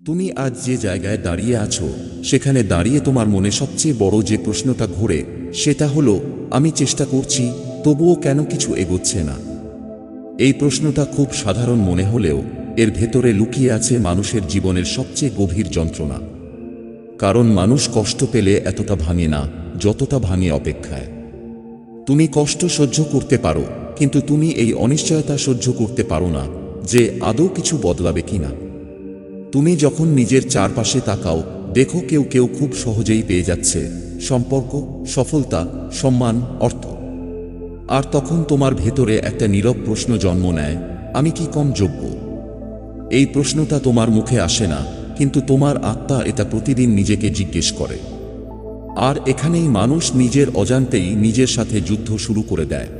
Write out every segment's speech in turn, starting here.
তুমি আজ যে জায়গায় দাঁড়িয়ে আছো, সেখানে দাঁড়িয়ে তোমার মনে সবচেয়ে বড় যে প্রশ্নটা ঘোরে, সেটা হলো, আমি চেষ্টা করছি, তবুও কেন কিছু এগোচ্ছে না? এই প্রশ্নটা খুব সাধারণ মনে হলেও, এর ভেতরে লুকিয়ে আছে মানুষের জীবনের সবচেয়ে গভীর যন্ত্রণা। কারণ মানুষ কষ্ট পেলে এতটা ভাঙে না, যতটা ভাঙে অপেক্ষায়। তুমি কষ্ট সহ্য করতে পারো, কিন্তু তুমি এই অনিশ্চয়তা সহ্য করতে পারো না, যে আদৌ কিছু বদলাবে কিনা। তুমি যখন নিজের চারপাশে তাকাও, দেখো কেউ কেউ খুব সহজেই পেয়ে যাচ্ছে। সম্পর্ক, সফলতা, সম্মান, অর্থ। আর তখন তোমার ভেতরে একটা নীরব প্রশ্ন জন্ম নেয়, আমি কি কম যোগ্য? এই প্রশ্নটা তোমার মুখে আসে না, কিন্তু তোমার আত্মা এটা প্রতিদিন নিজেকে জিজ্ঞেস করে। আর এখানেই মানুষ নিজের অজান্তেই নিজের সাথে যুদ্ধ শুরু করে দেয়।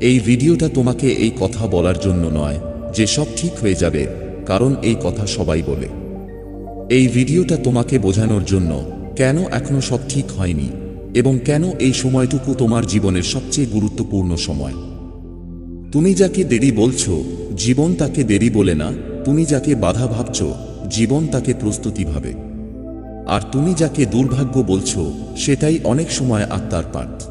এই ভিডিওটা তোমাকে এই কথা বলার জন্য নয়, যে সব ঠিক হয়ে যাবে কারণ এই কথা সবাই বলে। এই ভিডিওটা তোমাকে বোঝানোর জন্য কেন এখনও সব ঠিক হয়নি এবং কেন এই সময়টুকু তোমার জীবনের সবচেয়ে গুরুত্বপূর্ণ সময়? তুমি যাকে দেরি বলছো, জীবন তাকে দেরি বলে না, তুমি যাকে বাধা ভাবছ, জীবন তাকে প্রস্তুতি ভাবে। আর তুমি যাকে দুর্ভাগ্য বলছ, সেটাই অনেক সময় আত্মার পাঠ।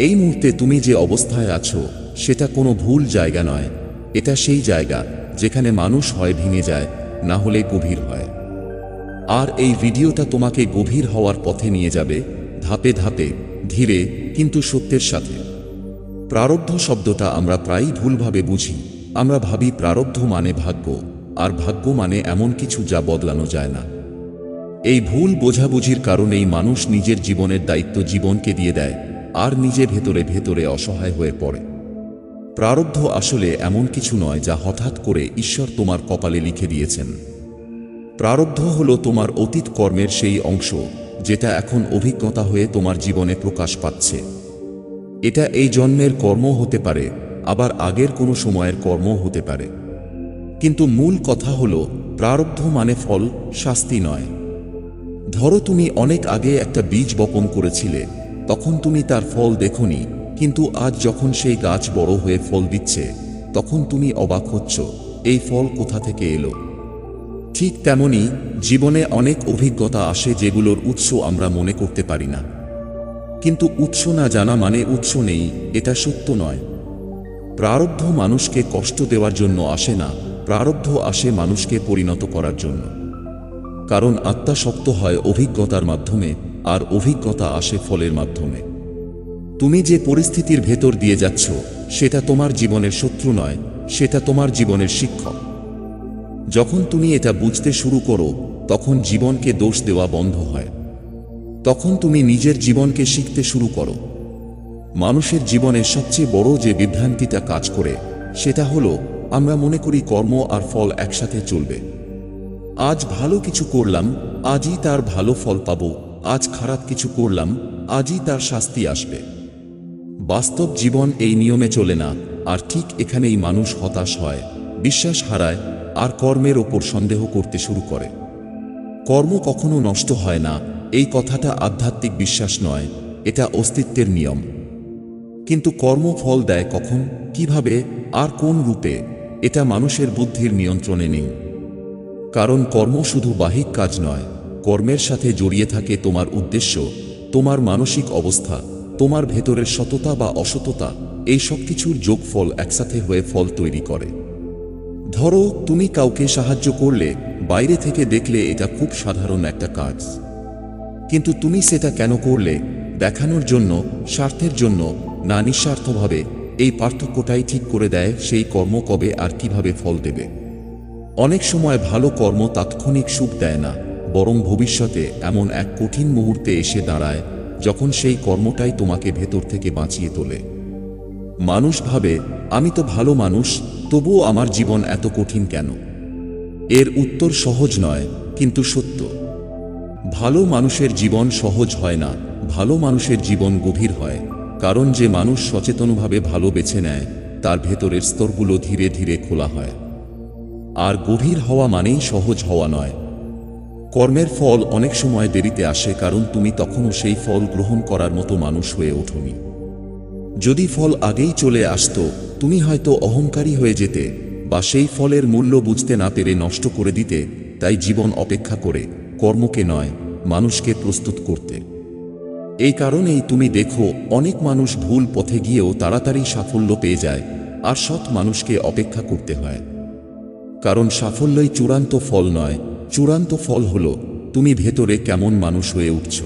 এই মুহূর্তে তুমি যে অবস্থায় আছো, সেটা কোনো ভুল জায়গা নয় এটা সেই জায়গা যেখানে মানুষ হয় ভেঙে যায়, না হলে গভীর হয়। আর এই ভিডিওটা তোমাকে গভীর হওয়ার পথে নিয়ে যাবে, ধাপে ধাপে, ধীরে, কিন্তু সত্যের সাথে। প্রারব্ধ শব্দটা আমরা প্রায়ই ভুলভাবে বুঝি, আমরা ভাবি প্রারব্ধ মানে ভাগ্য, আর ভাগ্য মানে এমন কিছু যা বদলানো যায় না। এই ভুল বোঝাবুঝির কারণেই মানুষ নিজের জীবনের দায়িত্ব জীবনকে দিয়ে দেয়, আর নিজে ভেতরে ভেতরে অসহায় হয়ে পড়ে। প্রারব্ধ আসলে এমন কিছু নয় যা হঠাৎ করে ঈশ্বর তোমার কপালে লিখে দিয়েছেন। প্রারব্ধ হলো তোমার অতীত কর্মের সেই অংশ, যেটা এখন অভিজ্ঞতা হয়ে তোমার জীবনে প্রকাশ পাচ্ছে। এটা এই জন্মের কর্ম হতে পারে, আবার আগের কোনো সময়ের কর্ম হতে পারে। কিন্তু মূল কথা হল, প্রারব্ধ মানে ফল, শাস্তি নয়। ধরো তুমি অনেক আগে একটা বীজ বপন করেছিলে, তখন তুমি তার ফল দেখনি কিন্তু আজ যখন সেই গাছ বড় হয়ে ফল দিচ্ছে, তখন তুমি অবাক হচ্ছ, এই ফল কোথা থেকে এলো? ঠিক তেমনি জীবনে অনেক অভিজ্ঞতা আসে যেগুলোর উৎস আমরা মনে করতে পারি না। কিন্তু উৎস না জানা মানে উৎস নেই, এটা সত্য নয়। প্রারব্ধ মানুষকে কষ্ট দেওয়ার জন্য আসে না, প্রারব্ধ আসে মানুষকে পরিণত করার জন্য। কারণ আত্মা শক্ত হয় অভিজ্ঞতার মাধ্যমে, আর অভিজ্ঞতা আসে ফলের মাধ্যমে। তুমি যে পরিস্থিতির ভেতর দিয়ে যাচ্ছ, সেটা তোমার জীবনের শত্রু নয়, সেটা তোমার জীবনের শিক্ষক। যখন তুমি এটা বুঝতে শুরু করো, তখন জীবনকে দোষ দেওয়া বন্ধ হয়। তখন তুমি নিজের জীবনকে শিখতে শুরু করো। মানুষের জীবনের সবচেয়ে বড় যে বিভ্রান্তিটা কাজ করে, সেটা হলো, আমরা মনে করি কর্ম আর ফল একসাথে চলবে। আজ ভালো কিছু করলাম, আজই তার ভালো ফল পাব, আজ খারাপ কিছু করলাম, আজই তার শাস্তি আসবে। বাস্তব জীবন এই নিয়মে চলে না, আর ঠিক এখানেই মানুষ হতাশ হয়, বিশ্বাস হারায়, আর কর্মের ওপর সন্দেহ করতে শুরু করে। কর্ম কখনো নষ্ট হয় না, এই কথাটা আধ্যাত্মিক বিশ্বাস নয়, এটা অস্তিত্বের নিয়ম। কিন্তু কর্ম ফল দেয় কখন, কীভাবে, আর কোন রূপে, এটা মানুষের বুদ্ধির নিয়ন্ত্রণে নেই। কারণ কর্ম শুধু বাহিক কাজ নয়, কর্মের সাথে জড়িয়ে থাকে তোমার উদ্দেশ্য, তোমার মানসিক অবস্থা। তোমার ভেতরের সততা বা অসততা, এই সব কিছুর যোগফল একসাথে হয়ে ফল তৈরি করে। ধরো, তুমি কাউকে সাহায্য করলে, বাইরে থেকে দেখলে এটা খুব সাধারণ একটা কাজ। কিন্তু তুমি সেটা কেন করলে, দেখানোর জন্য, স্বার্থের জন্য, না নিঃস্বার্থভাবে, এই পার্থক্যটাই ঠিক করে দেয় সেই কর্ম কবে আর কীভাবে ফল দেবে। অনেক সময় ভালো কর্ম তাৎক্ষণিক সুখ দেয় না, বরং ভবিষ্যতে এমন এক কঠিন মুহূর্তে এসে দাঁড়ায় যখন সেই কর্মটাই তোমাকে ভেতর থেকে বাঁচিয়ে তোলে। মানুষ ভাবে, আমি তো ভালো মানুষ, তবুও আমার জীবন এত কঠিন কেন? এর উত্তর সহজ নয়, কিন্তু সত্য। ভালো মানুষের জীবন সহজ হয় না, ভালো মানুষের জীবন গভীর হয়, কারণ যে মানুষ সচেতনভাবে ভালো বেছে নেয়, তার ভেতরের স্তরগুলো ধীরে ধীরে খোলা হয়। আর গভীর হওয়া মানেই সহজ হওয়া নয় কর্মের ফল অনেক সময় দেরিতে আসে কারণ তুমি তখনও সেই ফল গ্রহণ করার মতো মানুষ হয়ে ওঠনি। যদি ফল আগেই চলে আসতো, তুমি হয়তো অহংকারী হয়ে যেতে বা সেই ফলের মূল্য বুঝতে না পেরে নষ্ট করে দিতে, তাই জীবন অপেক্ষা করে, কর্মকে নয়, মানুষকে প্রস্তুত করতে। এই কারণেই তুমি দেখো, অনেক মানুষ ভুল পথে গিয়েও তাড়াতাড়ি সাফল্য পেয়ে যায়, আর সৎ মানুষকে অপেক্ষা করতে হয়। কারণ সাফল্যই চূড়ান্ত ফল নয় চূড়ান্ত ফল হল, তুমি ভেতরে কেমন মানুষ হয়ে উঠছ?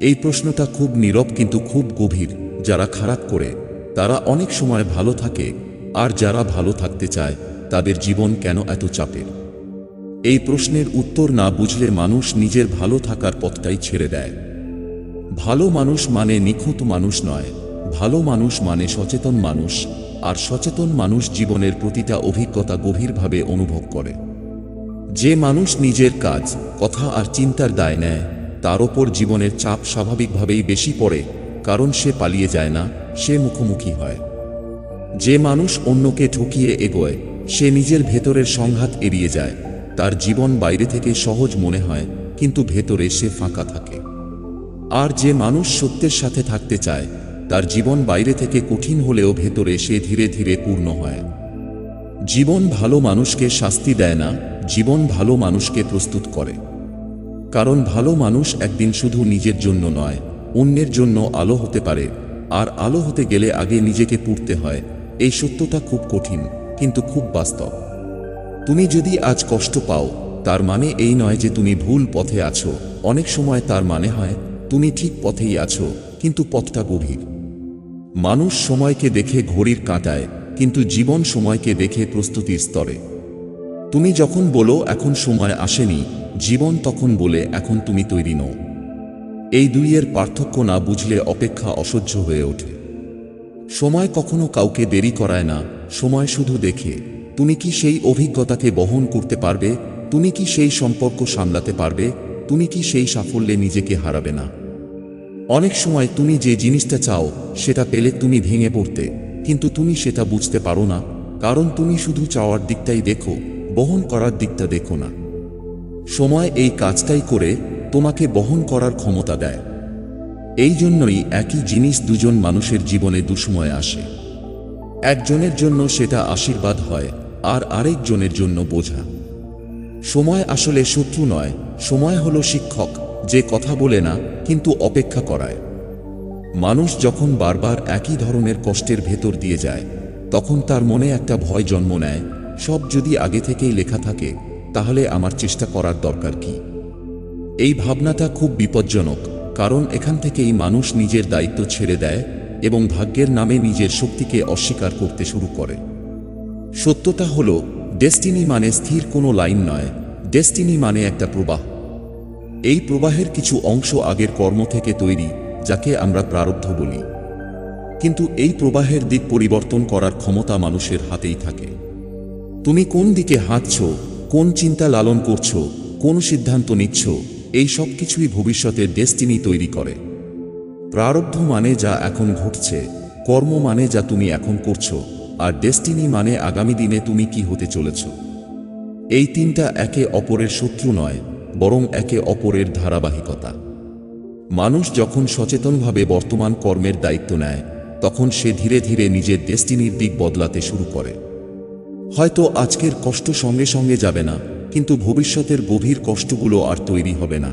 এই প্রশ্নটা খুব নীরব কিন্তু খুব গভীর। যারা খারাপ করে, তারা অনেক সময় ভালো থাকে, আর যারা ভালো থাকতে চায়, তাদের জীবন কেন এত চাপের? এই প্রশ্নের উত্তর না বুঝলে মানুষ নিজের ভালো থাকার পথটাই ছেড়ে দেয়। ভালো মানুষ মানে নিখুঁত মানুষ নয়, ভালো মানুষ মানে সচেতন মানুষ, আর সচেতন মানুষ জীবনের প্রতিটা অভিজ্ঞতা গভীরভাবে অনুভব করে। যে মানুষ নিজের কাজ, কথা আর চিন্তার দায় নেয়, তার ওপর জীবনের চাপ স্বাভাবিকভাবেই বেশি পড়ে, কারণ সে পালিয়ে যায় না, সে মুখোমুখি হয়। যে মানুষ অন্যকে ঠকিয়ে এগোয়, সে নিজের ভেতরের সংঘাত এড়িয়ে যায়, তার জীবন বাইরে থেকে সহজ মনে হয়, কিন্তু ভেতরে সে ফাঁকা থাকে। আর যে মানুষ সত্যের সাথে থাকতে চায়, তার জীবন বাইরে থেকে কঠিন হলেও ভেতরে সে ধীরে ধীরে পূর্ণ হয়। জীবন ভালো মানুষকে শাস্তি দেয় না জীবন ভালো মানুষকে প্রস্তুত করে। কারণ ভালো মানুষ একদিন শুধু নিজের জন্য নয়, অন্যের জন্য আলো হতে পারে, আর আলো হতে গেলে আগে নিজেকে পুড়তে হয়। এই সত্যটা খুব কঠিন, কিন্তু খুব বাস্তব। তুমি যদি আজ কষ্ট পাও, তার মানে এই নয় যে তুমি ভুল পথে আছো। অনেক সময় তার মানে হয়, তুমি ঠিক পথেই আছো, কিন্তু পথটা গভীর। মানুষ সময়কে দেখে ঘড়ির কাঁটায়, কিন্তু জীবন সময়কে দেখে প্রস্তুতির স্তরে। তুমি যখন বলো, এখন সময় আসেনি, জীবন তখন বলে, এখন তুমি তৈরি নও। এই দুইয়ের পার্থক্য না বুঝলে অপেক্ষা অসহ্য হয়ে ওঠে। সময় কখনো কাউকে দেরি করায় না, সময় শুধু দেখে, তুমি কি সেই অভিজ্ঞতাকে বহন করতে পারবে? তুমি কি সেই সম্পর্ক সামলাতে পারবে? তুমি কি সেই সাফল্যে নিজেকে হারাবে না? অনেক সময় তুমি যে জিনিসটা চাও, সেটা পেলে তুমি ভেঙে পড়তে, কিন্তু তুমি সেটা বুঝতে পারো না, কারণ তুমি শুধু চাওয়ার দিকটাই দেখো বহন করার দিকটা দেখো না। সময় এই কাজটাই করে তোমাকে বহন করার ক্ষমতা দেয়। এই জন্যই একই জিনিস দুজন মানুষের জীবনে দুসময় আসে। একজনের জন্য সেটা আশীর্বাদ হয়, আর আরেকজনের জন্য বোঝা। সময় আসলে শত্রু নয়, সময় হলো শিক্ষক, যে কথা বলে না, কিন্তু অপেক্ষা করায়। মানুষ যখন বারবার একই ধরনের কষ্টের ভেতর দিয়ে যায়, তখন তার মনে একটা ভয় জন্ম নেয় সব যদি আগে থেকেই লেখা থাকে, তাহলে আমার চেষ্টা করার দরকার কি? এই ভাবনাটা খুব বিপজ্জনক, কারণ এখান থেকেই মানুষ নিজের দায়িত্ব ছেড়ে দেয় এবং ভাগ্যের নামে নিজের শক্তিকে অস্বীকার করতে শুরু করে। সত্যতা হল, ডেস্টিনি মানে স্থির কোনো লাইন নয়, ডেস্টিনি মানে একটা প্রবাহ। এই প্রবাহের কিছু অংশ আগের কর্ম থেকে তৈরি, যাকে আমরা প্রারব্ধ বলি। কিন্তু এই প্রবাহের দিক পরিবর্তন করার ক্ষমতা মানুষের হাতেই থাকে। তুমি কোন দিকে হাঁটছ, কোন চিন্তা লালন করছ, কোন সিদ্ধান্ত নিচ্ছ, এই সব কিছুই ভবিষ্যতের ডেস্টিনি তৈরি করে। প্রারব্ধ মানে যা এখন ঘটছে, কর্ম মানে যা তুমি এখন করছ, আর ডেস্টিনি মানে আগামী দিনে তুমি কি হতে চলেছ। এই তিনটা একে অপরের শত্রু নয়, বরং একে অপরের ধারাবাহিকতা। মানুষ যখন সচেতনভাবে বর্তমান কর্মের দায়িত্ব নেয়, তখন সে ধীরে ধীরে নিজের ডেস্টিনির দিক বদলাতে শুরু করে। হয়তো আজকের কষ্ট সঙ্গে সঙ্গে যাবে না, কিন্তু ভবিষ্যতের গভীর কষ্টগুলো আর তৈরি হবে না।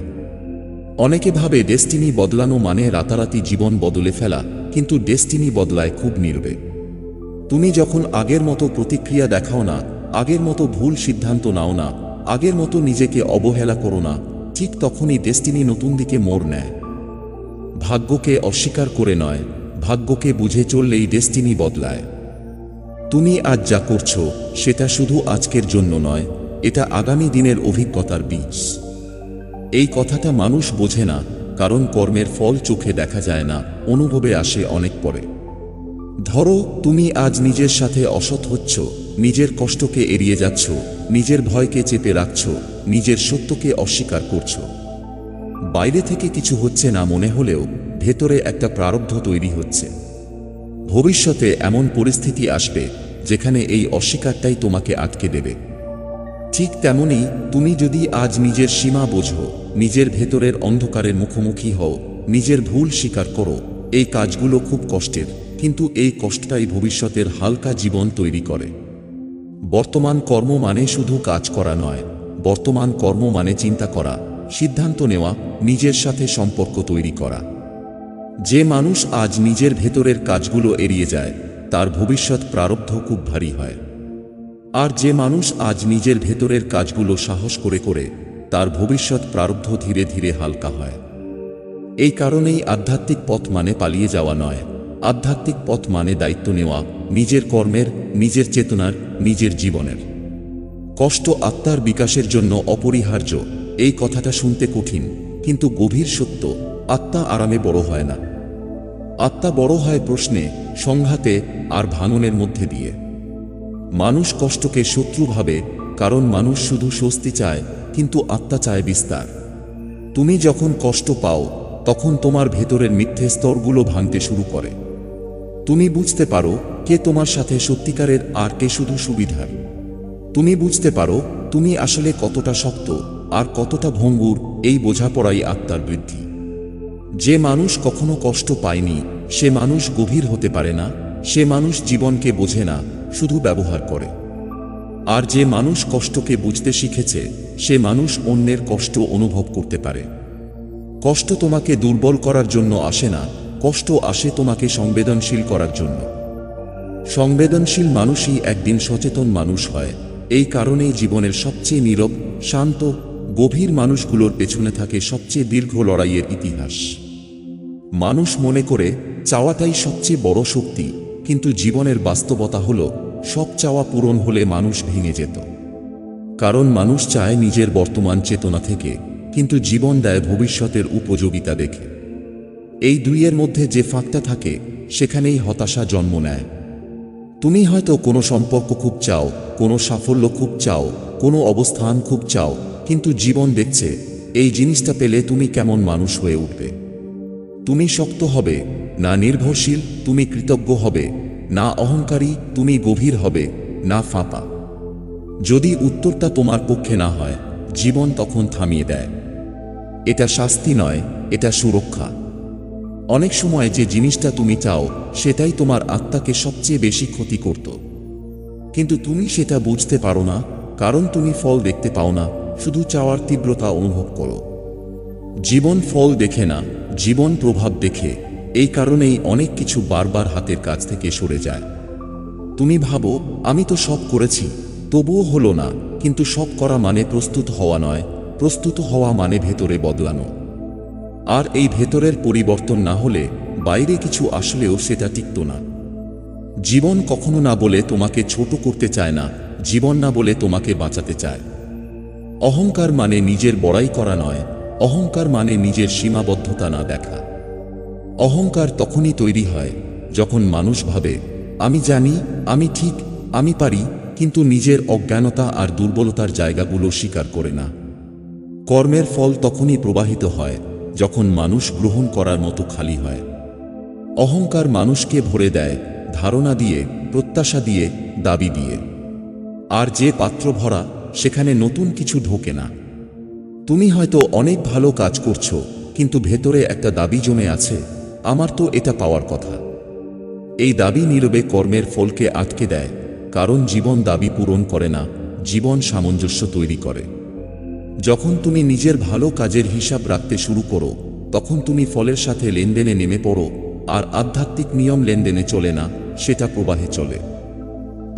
অনেকে ভাবে ডেস্টিনি বদলানো মানে রাতারাতি জীবন বদলে ফেলা, কিন্তু ডেস্টিনি বদলায় খুব নির্বে। তুমি যখন আগের মতো প্রতিক্রিয়া দেখাও না, আগের মতো ভুল সিদ্ধান্ত নাও না, আগের মতো নিজেকে অবহেলা করো না, ঠিক তখনই ডেস্টিনি নতুন দিকে মোড় নেয়। ভাগ্যকে অস্বীকার করে নয়, ভাগ্যকে বুঝে চললেই ডেস্টিনি বদলায়। তুমি আজ যা করছ, সেটা শুধু আজকের জন্য নয়, এটা আগামী দিনের অভিজ্ঞতার বীজ। এই কথাটা মানুষ বোঝে না, কারণ কর্মের ফল চোখে দেখা যায় না, অনুভবে আসে অনেক পরে। ধরো, তুমি আজ নিজের সাথে অসৎ হচ্ছ, নিজের কষ্টকে এড়িয়ে যাচ্ছ, নিজের ভয়কে চেপে রাখছ, নিজের সত্যকে অস্বীকার করছ। বাইরে থেকে কিছু হচ্ছে না মনে হলেও, ভেতরে একটা প্রারব্ধ তৈরি হচ্ছে। ভবিষ্যতে এমন পরিস্থিতি আসবে যেখানে এই অস্বীকারটাই তোমাকে আটকে দেবে। ঠিক তেমনি তুমি যদি আজ নিজের সীমা বোঝো, নিজের ভেতরের অন্ধকারের মুখোমুখি হও, নিজের ভুল স্বীকার করো, এই কাজগুলো খুব কষ্টের, কিন্তু এই কষ্টটাই ভবিষ্যতের হালকা জীবন তৈরি করে। বর্তমান কর্ম মানে শুধু কাজ করা নয়, বর্তমান কর্ম মানে চিন্তা করা, সিদ্ধান্ত নেওয়া, নিজের সাথে সম্পর্ক তৈরি করা। যে মানুষ আজ নিজের ভেতরের কাজগুলো এড়িয়ে যায়, তার ভবিষ্যৎ প্রারব্ধ খুব ভারী হয়। আর যে মানুষ আজ নিজের ভেতরের কাজগুলো সাহস করে করে, তার ভবিষ্যৎ প্রারব্ধ ধীরে ধীরে হালকা হয়। এই কারণেই আধ্যাত্মিক পথ মানে পালিয়ে যাওয়া নয়। আধ্যাত্মিক পথ মানে দায়িত্ব নেওয়া, নিজের কর্মের, নিজের চেতনার, নিজের জীবনের। কষ্ট আত্মার বিকাশের জন্য অপরিহার্য, এই কথাটা শুনতে কঠিন, কিন্তু গভীর সত্য। আত্মা আরামে বড় হয় না। আত্মা বড় হয় প্রশ্নে, সংঘাতে আর ভাঙনের মধ্যে দিয়ে। মানুষ কষ্টকে শত্রু ভাবে, কারণ মানুষ শুধু স্বস্তি চায়, কিন্তু আত্মা চায় বিস্তার। তুমি যখন কষ্ট পাও, তখন তোমার ভেতরের মিথ্যে স্তরগুলো ভাঙতে শুরু করে। তুমি বুঝতে পারো, কে তোমার সাথে সত্যিকারের আর কে শুধু সুবিধার। তুমি বুঝতে পারো, তুমি আসলে কতটা শক্ত, আর কতটা ভঙ্গুর, এই বোঝাপড়াই আত্মার বৃদ্ধি। যে মানুষ কখনো কষ্ট পায়নি, সে মানুষ গভীর হতে পারে না, সে মানুষ জীবনকে বোঝে না, শুধু ব্যবহার করে। আর যে মানুষ কষ্টকে বুঝতে শিখেছে, সে মানুষ অন্যের কষ্ট অনুভব করতে পারে। কষ্ট তোমাকে দুর্বল করার জন্য আসে না, কষ্ট আসে তোমাকে সংবেদনশীল করার জন্য। সংবেদনশীল মানুষই একদিন সচেতন মানুষ হয়, এই কারণেই জীবনের সবচেয়ে নীরব, শান্ত, গভীর মানুষগুলোর পেছনে থাকে সবচেয়ে দীর্ঘ লড়াইয়ের ইতিহাস। মানুষ মনে করে চাওয়াটাই সবচেয়ে বড় শক্তি, কিন্তু জীবনের বাস্তবতা হল, সব চাওয়া পূরণ হলে মানুষ ভেঙে যেত। কারণ মানুষ চায় নিজের বর্তমান চেতনা থেকে, কিন্তু জীবন দেয় ভবিষ্যতের উপযোগিতা দেখে। এই দুইয়ের মধ্যে যে ফাঁকটা থাকে, সেখানেই হতাশা জন্ম নেয়। তুমি হয়তো কোনো সম্পর্ক খুব চাও, কোনো সাফল্য খুব চাও, কোনো অবস্থান খুব চাও, কিন্তু জীবন দেখছে, এই জিনিসটা পেলে তুমি কেমন মানুষ হয়ে উঠবে। তুমি শক্ত হবে, না নির্ভরশীল তুমি কৃতজ্ঞ হবে, না অহংকারী তুমি গভীর হবে, না ফাঁপা। যদি উত্তরটা তোমার পক্ষে না হয়, জীবন তখন থামিয়ে দেয়। এটা শাস্তি নয়, এটা সুরক্ষা। অনেক সময় যে জিনিসটা তুমি চাও, সেটাই তোমার আত্মাকে সবচেয়ে বেশি ক্ষতি করত। কিন্তু তুমি সেটা বুঝতে পারো না, কারণ তুমি ফল দেখতে পাও না, শুধু চাওয়ার তীব্রতা অনুভব করো। জীবন ফল দেখে না জীবন প্রভাব দেখে এই কারণেই অনেক কিছু বারবার হাতের কাছ থেকে সরে যায়। তুমি ভাবো, আমি তো সব করেছি, তবুও হলো না, কিন্তু সব করা মানে প্রস্তুত হওয়া নয়, প্রস্তুত হওয়া মানে ভেতরে বদলানো। আর এই ভেতরের পরিবর্তন না হলে বাইরে কিছু আসলেও সেটা টিকত না। জীবন কখনো না বলে তোমাকে ছোট করতে চায় না, জীবন না বলে তোমাকে বাঁচাতে চায়। অহংকার মানে নিজের বড়াই করা নয় অহংকার মানে নিজের সীমাবদ্ধতা না দেখা। অহংকার তখনই তৈরি হয় যখন মানুষ ভাবে, আমি জানি, আমি ঠিক, আমি পারি, কিন্তু নিজের অজ্ঞানতা আর দুর্বলতার জায়গাগুলো স্বীকার করে না। কর্মের ফল তখনই প্রবাহিত হয় যখন মানুষ গ্রহণ করার মতো খালি হয়। অহংকার মানুষকে ভরে দেয়, ধারণা দিয়ে, প্রত্যাশা দিয়ে, দাবি দিয়ে। আর যে পাত্র ভরা, সেখানে নতুন কিছু ঢোকে না। তুমি হয়তো অনেক ভালো কাজ করছ, কিন্তু ভেতরে একটা দাবি জমে আছে, আমার তো এটা পাওয়ার কথা। এই দাবি নীরবে কর্মের ফলকে আটকে দেয়, কারণ জীবন দাবি পূরণ করে না, জীবন সামঞ্জস্য তৈরি করে। যখন তুমি নিজের ভালো কাজের হিসাব রাখতে শুরু করো, তখন তুমি ফলের সাথে লেনদেনে নেমে পড়ো, আর আধ্যাত্মিক নিয়ম লেনদেনে চলে না, সেটা প্রবাহে চলে।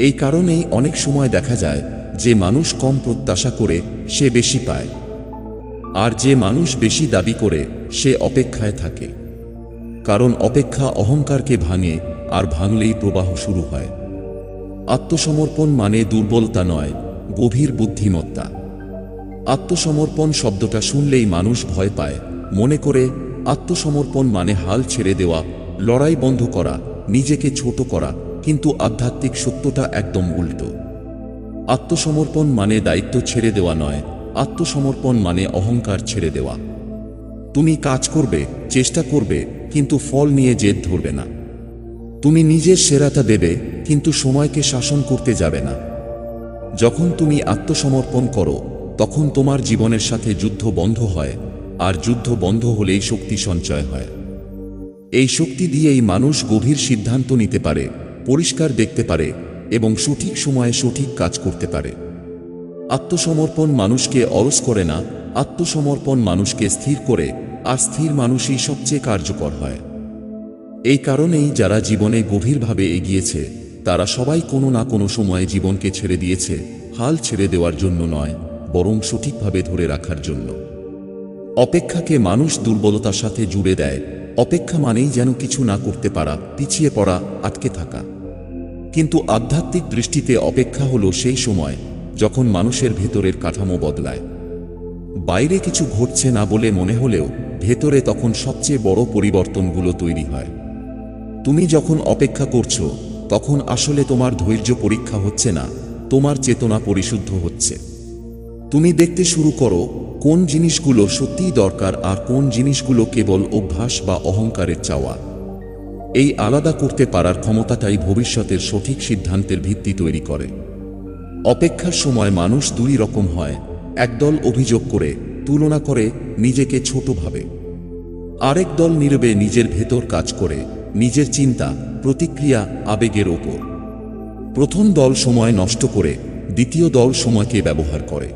এই কারণেই অনেক সময় দেখা যায়, যে মানুষ কম প্রত্যাশা করে, সে বেশি পায়। আর যে মানুষ বেশি দাবি করে, সে অপেক্ষায় থাকে। কারণ অপেক্ষা অহংকারকে ভাঙে আর ভাঙলেই প্রবাহ শুরু হয়। আত্মসমর্পণ মানে দুর্বলতা নয়, গভীর বুদ্ধিমত্তা। আত্মসমর্পণ শব্দটা শুনলেই মানুষ ভয় পায়, মনে করে আত্মসমর্পণ মানে হাল ছেড়ে দেওয়া, লড়াই বন্ধ করা, নিজেকে ছোট করা, কিন্তু আধ্যাত্মিক সত্যটা একদম উল্টো। আত্মসমর্পণ মানে দায়িত্ব ছেড়ে দেওয়া নয় আত্মসমর্পণ মানে অহংকার ছেড়ে দেওয়া। তুমি কাজ করবে, চেষ্টা করবে, কিন্তু ফল নিয়ে জেদ ধরবে না। তুমি নিজের সেরাটা দেবে, কিন্তু সময়কে শাসন করতে যাবে না। যখন তুমি আত্মসমর্পণ করো, তখন তোমার জীবনের সাথে যুদ্ধ বন্ধ হয়, আর যুদ্ধ বন্ধ হলেই শক্তি সঞ্চয় হয়। এই শক্তি দিয়েই মানুষ গভীর সিদ্ধান্ত নিতে পারে, পরিষ্কার দেখতে পারে, এবং সঠিক সময়ে সঠিক কাজ করতে পারে। আত্মসমর্পণ মানুষকে অলস করে না, আত্মসমর্পণ মানুষকে স্থির করে, আর স্থির মানুষই সবচেয়ে কার্যকর হয়। এই কারণেই যারা জীবনে গভীরভাবে এগিয়েছে, তারা সবাই কোনো না কোনো সময়ে জীবনকে ছেড়ে দিয়েছে, হাল ছেড়ে দেওয়ার জন্য নয়, বরং সঠিকভাবে ধরে রাখার জন্য। অপেক্ষাকে মানুষ দুর্বলতার সাথে জুড়ে দেয়, অপেক্ষা মানেই যেন কিছু না করতে পারা, পিছিয়ে পড়া, আটকে থাকা। কিন্তু আধ্যাত্মিক দৃষ্টিতে অপেক্ষা হলো সেই সময় যখন মানুষের ভেতরের কাঠামো বদলায়। বাইরে কিছু ঘটছে না বলে মনে হলেও ভেতরে তখন সবচেয়ে বড় পরিবর্তনগুলো তৈরি হয়। তুমি যখন অপেক্ষা করছ, তখন আসলে তোমার ধৈর্য পরীক্ষা হচ্ছে না, তোমার চেতনা পরিশুদ্ধ হচ্ছে। তুমি দেখতে শুরু করো, কোন জিনিসগুলো সত্যিই দরকার আর কোন জিনিসগুলো কেবল অভ্যাস বা অহংকারের চাওয়া। এই আলাদা করতে পারার ক্ষমতাটাই ভবিষ্যতের সঠিক সিদ্ধান্তের ভিত্তি তৈরি করে। অপেক্ষার সময় মানুষ দুই রকম হয়। একদল অভিযোগ করে, তুলনা করে, নিজেকে ছোট ভাবে। আরেক দল নীরবে নিজের ভেতর কাজ করে, নিজের চিন্তা, প্রতিক্রিয়া, আবেগের ওপর। প্রথম দল সময় নষ্ট করে, দ্বিতীয় দল সময়কে ব্যবহার করে।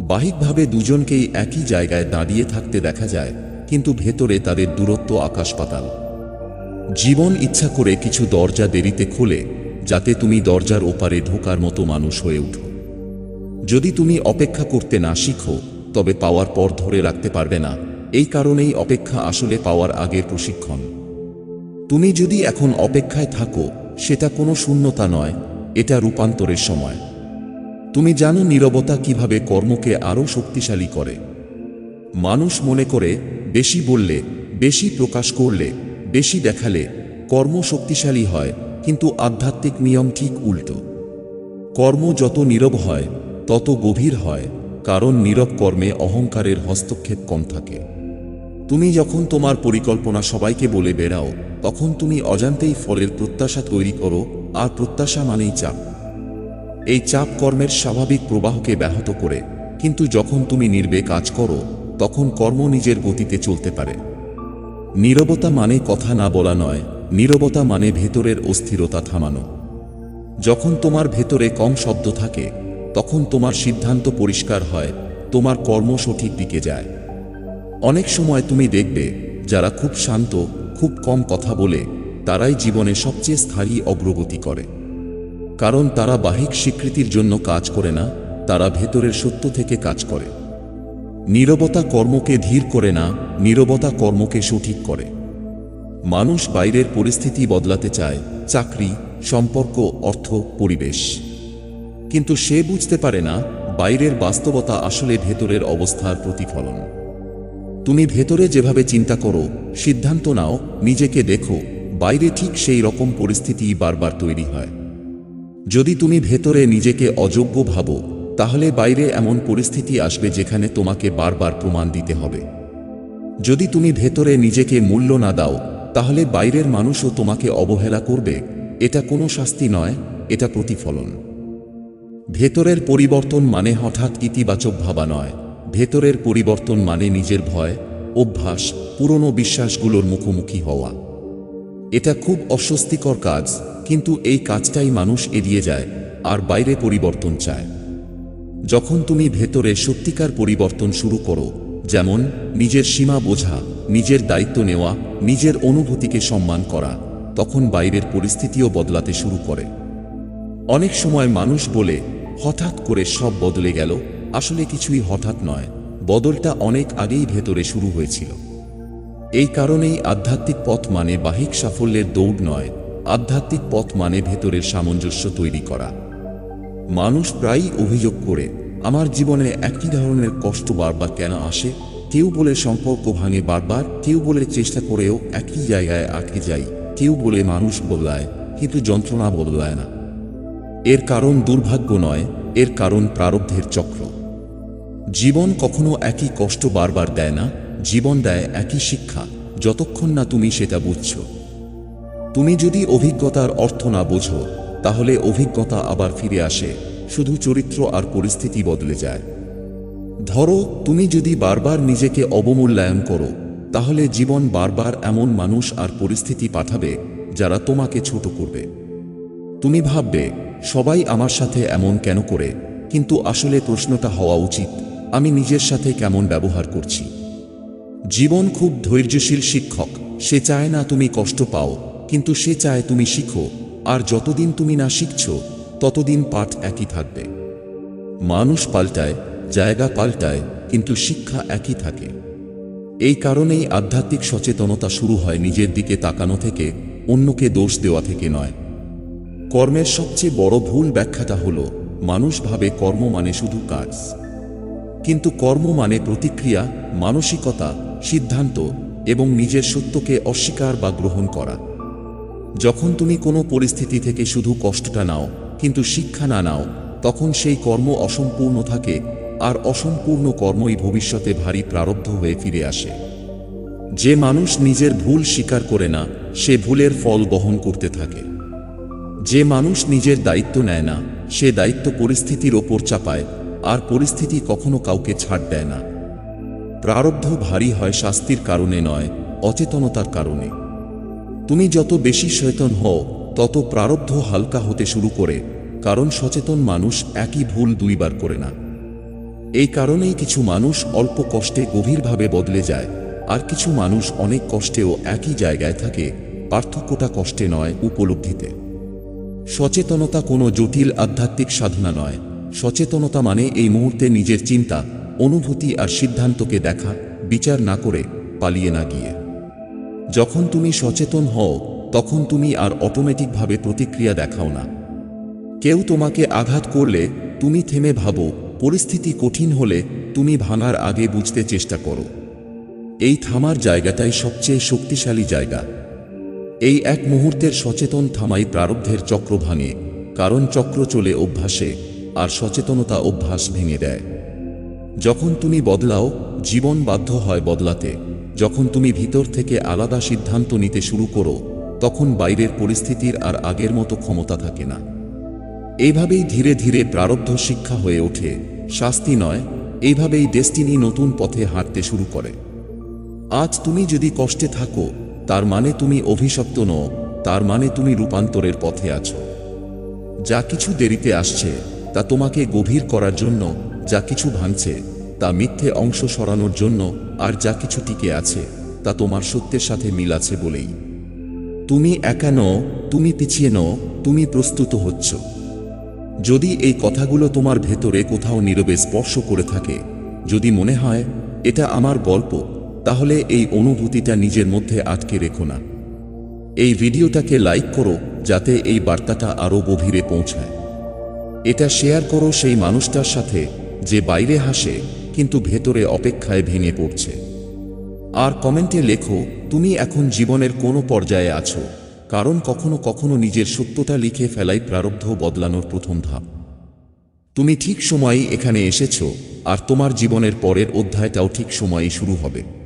বাহিকভাবে দুজনকেই একই জায়গায় দাঁড়িয়ে থাকতে দেখা যায়, কিন্তু ভেতরে তাদের দূরত্ব আকাশ পাতাল। জীবন ইচ্ছা করে কিছু দরজা দেরিতে খোলে যাতে তুমি দরজার ওপারে ঢোকার মতো মানুষ হয়ে উঠো। যদি তুমি অপেক্ষা করতে না শিখো, তবে পাওয়ার পর ধরে রাখতে পারবে না। এই কারণেই অপেক্ষা আসলে পাওয়ার আগের প্রশিক্ষণ। তুমি যদি এখন অপেক্ষায় থাকো, সেটা কোনো শূন্যতা নয়, এটা রূপান্তরের সময়। তুমি জানো নীরবতা কীভাবে কর্মকে আরও শক্তিশালী করে। মানুষ মনে করে, বেশি বললে, বেশি প্রকাশ করলে, বেশি দেখালে, কর্ম শক্তিশালী হয় কিন্তু আধ্যাত্মিক নিয়ম ঠিক উল্টো। কর্ম যত নীরব হয়, তত গভীর হয়, কারণ নীরব কর্মে অহংকারের হস্তক্ষেপ কম থাকে। তুমি যখন তোমার পরিকল্পনা সবাইকে বলে বেড়াও, তখন তুমি অজান্তেই ফলের প্রত্যাশা তৈরি করো, আর প্রত্যাশা মানেই চাপ। এই চাপ কর্মের স্বাভাবিক প্রবাহকে ব্যাহত করে, কিন্তু যখন তুমি নির্বে কাজ করো, তখন কর্ম নিজের গতিতে চলতে পারে। নীরবতা মানে কথা না বলা নয় নীরবতা মানে ভেতরের অস্থিরতা থামানো। যখন তোমার ভেতরে কম শব্দ থাকে, তখন তোমার সিদ্ধান্ত পরিষ্কার হয়, তোমার কর্ম সঠিক দিকে যায়। অনেক সময় তুমি দেখবে, যারা খুব শান্ত, খুব কম কথা বলে, তারাই জীবনে সবচেয়ে স্থায়ী অগ্রগতি করে। কারণ তারা বাহিক স্বীকৃতির জন্য কাজ করে না, তারা ভেতরের সত্য থেকে কাজ করে। নীরবতা কর্মকে ধীর করে না, নীরবতা কর্মকে সঠিক করে। মানুষ বাইরের পরিস্থিতি বদলাতে চায় চাকরি, সম্পর্ক, অর্থ, পরিবেশ। কিন্তু সে বুঝতে পারে না বাইরের বাস্তবতা আসলে ভেতরের অবস্থার প্রতিফলন। তুমি ভেতরে যেভাবে চিন্তা করো, সিদ্ধান্ত নাও, নিজেকে দেখো, বাইরে ঠিক সেই রকম পরিস্থিতি বারবার তৈরি হয়। যদি তুমি ভেতরে নিজেকে অযোগ্য ভাবো, তাহলে বাইরে এমন পরিস্থিতি আসবে যেখানে তোমাকে বারবার প্রমাণ দিতে হবে। যদি তুমি ভেতরে নিজেকে মূল্য না দাও তাহলে বাইরের মানুষও তোমাকে অবহেলা করবে। এটা কোনো শাস্তি নয়, এটা প্রতিফলন। ভেতরের পরিবর্তন মানে হঠাৎ ইতিবাচক ভাবা নয়। ভেতরের পরিবর্তন মানে নিজের ভয়, অভ্যাস, পুরনো বিশ্বাসগুলোর মুখোমুখি হওয়া। এটা খুব অস্বস্তিকর কাজ, কিন্তু এই কাজটাই মানুষ এড়িয়ে যায়, আর বাইরে পরিবর্তন চায়। যখন তুমি ভেতরে সত্যিকার পরিবর্তন শুরু করো যেমন, নিজের সীমা বোঝা, নিজের দায়িত্ব নেওয়া, নিজের অনুভূতিকে সম্মান করা, তখন বাইরের পরিস্থিতিও বদলাতে শুরু করে। অনেক সময় মানুষ বলে, হঠাৎ করে সব বদলে গেল। আসলে কিছুই হঠাৎ নয়, বদলটা অনেক আগেই ভেতরে শুরু হয়েছিল। এই কারণেই আধ্যাত্মিক পথ মানে বাহিক সাফল্যের দৌড় নয়, আধ্যাত্মিক পথ মানে ভেতরের সামঞ্জস্য তৈরি করা। মানুষ প্রায়ই অভিযোগ করে আমার জীবনে একই ধরনের কষ্ট বারবার কেন আসে? কেউ বলে সম্পর্ক ভাঙে বারবার কেউ বলে চেষ্টা করেও একই জায়গায় আটকে যাই কেউ বলে মানুষ বদলায়, কিন্তু যন্ত্রণা বদলায় না। এর কারণ দুর্ভাগ্য নয়, এর কারণ প্রারব্ধের চক্র। জীবন কখনো একই কষ্ট বারবার দেয় না, জীবন দেয় একই শিক্ষা, যতক্ষণ না তুমি সেটা বুঝছ। তুমি যদি অভিজ্ঞতার অর্থ না বোঝো, তাহলে অভিজ্ঞতা আবার ফিরে আসে। শুধু চরিত্র আর পরিস্থিতি বদলে যায়। ধরো, তুমি যদি বারবার নিজেকে অবমূল্যায়ন করো, তাহলে জীবন বারবার এমন মানুষ আর পরিস্থিতি পাঠাবে যারা তোমাকে ছোট করবে। তুমি ভাববে, সবাই আমার সাথে এমন কেন করে? কিন্তু আসলে প্রশ্নটা হওয়া উচিত, আমি নিজের সাথে কেমন ব্যবহার করছি? জীবন খুব ধৈর্যশীল শিক্ষক, সে চায় না তুমি কষ্ট পাও, কিন্তু সে চায় তুমি শিখো, আর যতদিন তুমি না শিখছ ততদিন পাঠ একই থাকবে। মানুষ পাল্টায়, জায়গা পাল্টায়, কিন্তু শিক্ষা একই থাকে। এই কারণেই আধ্যাত্মিক সচেতনতা শুরু হয় নিজের দিকে তাকানো থেকে, অন্যকে দোষ দেওয়া থেকে নয়। কর্মের সবচেয়ে বড় ভুল ব্যাখ্যাটা হল, মানুষ ভাবে কর্ম মানে শুধু কাজ। কিন্তু কর্ম মানে প্রতিক্রিয়া, মানসিকতা, সিদ্ধান্ত এবং নিজের সত্যকে অস্বীকার বা গ্রহণ করা। যখন তুমি কোনো পরিস্থিতি থেকে শুধু কষ্টটা নাও কিন্তু শিক্ষা না নাও, তখন সেই কর্ম অসম্পূর্ণ থাকে, আর অসম্পূর্ণ কর্মই ভবিষ্যতে ভারী প্রারব্ধ হয়ে ফিরে আসে। যে মানুষ নিজের ভুল স্বীকার করে না, সে ভুলের ফল বহন করতে থাকে। যে মানুষ নিজের দায়িত্ব নেয় না, সে দায়িত্ব পরিস্থিতির ওপর চাপায়, আর পরিস্থিতি কখনো কাউকে ছাড় দেয় না। প্রারব্ধ ভারী হয় শাস্তির কারণে নয়, অচেতনতার কারণে। তুমি যত বেশি সচেতন হও তত প্রারব্ধ হালকা হতে শুরু করে, কারণ সচেতন মানুষ একই ভুল দুইবার করে না। এই কারণেই কিছু মানুষ অল্প কষ্টে গভীরভাবে বদলে যায়, আর কিছু মানুষ অনেক কষ্টেও একই জায়গায় থাকে, পার্থক্যটা কষ্টে নয়, উপলব্ধিতে। সচেতনতা কোনো জটিল আধ্যাত্মিক সাধনা নয়। সচেতনতা মানে এই মুহূর্তে নিজের চিন্তা, অনুভূতি আর সিদ্ধান্তকে দেখা, বিচার না করে পালিয়ে না গিয়ে। যখন তুমি সচেতন হও তখন তুমি আর অটোমেটিকভাবে প্রতিক্রিয়া দেখাও না। কেউ তোমাকে আঘাত করলে তুমি থেমে ভাবো, পরিস্থিতি কঠিন হলে তুমি ভাঙার আগে বুঝতে চেষ্টা করো। এই থামার জায়গাটাই সবচেয়ে শক্তিশালী জায়গা। এই এক মুহূর্তের সচেতন থামাই প্রারব্ধের চক্র ভাঙে, কারণ চক্র চলে অভ্যাসে, আর সচেতনতা অভ্যাস ভেঙে দেয়। যখন তুমি বদলাও, জীবন বাধ্য হয় বদলাতে। যখন তুমি ভিতর থেকে আলাদা সিদ্ধান্ত নিতে শুরু করো তখন বাইরের পরিস্থিতির আর আগের মতো ক্ষমতা থাকে না। এইভাবেই ধীরে ধীরে প্রারব্ধ শিক্ষা হয়ে ওঠে। শাস্তি নয় এইভাবেই ডেস্টিনি নতুন পথে হাঁটতে শুরু করে। আজ তুমি যদি কষ্টে থাকো, তার মানে তুমি অভিশপ্ত নও, তার মানে তুমি রূপান্তরের পথে আছো। যা কিছু দেরিতে আসছে, তা তোমাকে গভীর করার জন্য, যা কিছু ভাঙছে, তা মিথ্যে অংশ সরানোর জন্য, আর যা কিছু টিকে আছে, তা তোমার সত্যের সাথে মিল আছে বলেই। তুমি একা নও, তুমি পিছিয়ে নও, তুমি প্রস্তুত হচ্ছ। যদি এই কথাগুলো তোমার ভেতরে কোথাও নীরবে স্পর্শ করে থাকে, যদি মনে হয়, এটা আমার গল্প, তাহলে এই অনুভূতিটা নিজের মধ্যে আটকে রেখো না। এই ভিডিওটাকে লাইক করো, যাতে এই বার্তাটা আরও গভীরে পৌঁছায়। এটা শেয়ার করো সেই মানুষটার সাথে, যে বাইরে হাসে, কিন্তু ভেতরে অপেক্ষায় ভেঙে পড়ছে। আর কমেন্টে লেখো তুমি এখন জীবনের কোনো পর্যায়ে আছো, কারণ কখনো কখনো নিজের সত্যতা লিখে ফেলাই প্রারব্ধ বদলানোর প্রথম ধাপ। তুমি ঠিক সময়েই এখানে এসেছ, আর তোমার জীবনের পরের অধ্যায়টাও ঠিক সময়েই শুরু হবে।